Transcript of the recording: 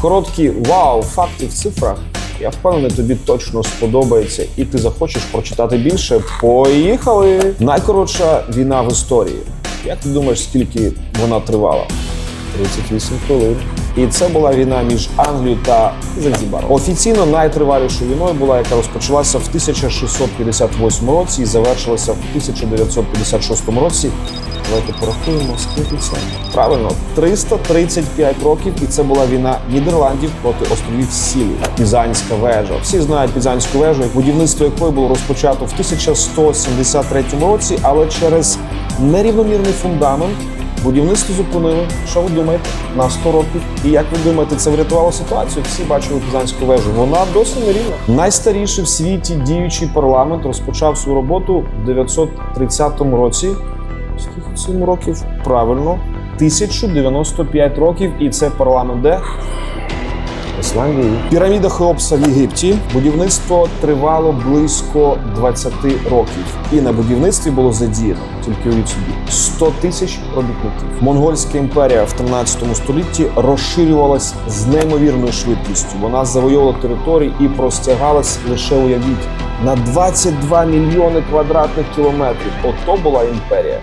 Короткі вау, факти в цифрах. Я впевнений, тобі точно сподобається, і ти захочеш прочитати більше. Поїхали! Найкоротша війна в історії. Як ти думаєш, скільки вона тривала? 38 хвилин. І це була війна між Англією та Занзібаром. Офіційно найтривалішою війною була, яка розпочалася в 1658 році і завершилася в 1956 році. Давайте порахуємо, скільки це. Правильно, 335 років, і це була війна Нідерландів проти островів Сілі. Пізанська вежа. Всі знають Пізанську вежу, будівництво якої було розпочато в 1173 році, але через нерівномірний фундамент Будівництво зупинили. Що ви думаєте? На 100 років. І як ви думаєте, це врятувало ситуацію? Всі бачили Пізанську вежу. Вона досить нерівна. Найстаріший в світі діючий парламент розпочав свою роботу в 930 році. Скільки цьому років? Правильно, 1095 років, і це парламент де? Ісландії. Піраміда Хеопса в Єгипті. Будівництво тривало близько 20 років. І на будівництві було задіяно, тільки уявіть собі, 100 тисяч робітників. Монгольська імперія в 13 столітті розширювалась з неймовірною швидкістю. Вона завойовувала території і простягалась лише уявіть на 22 мільйони квадратних кілометрів. Ото була імперія.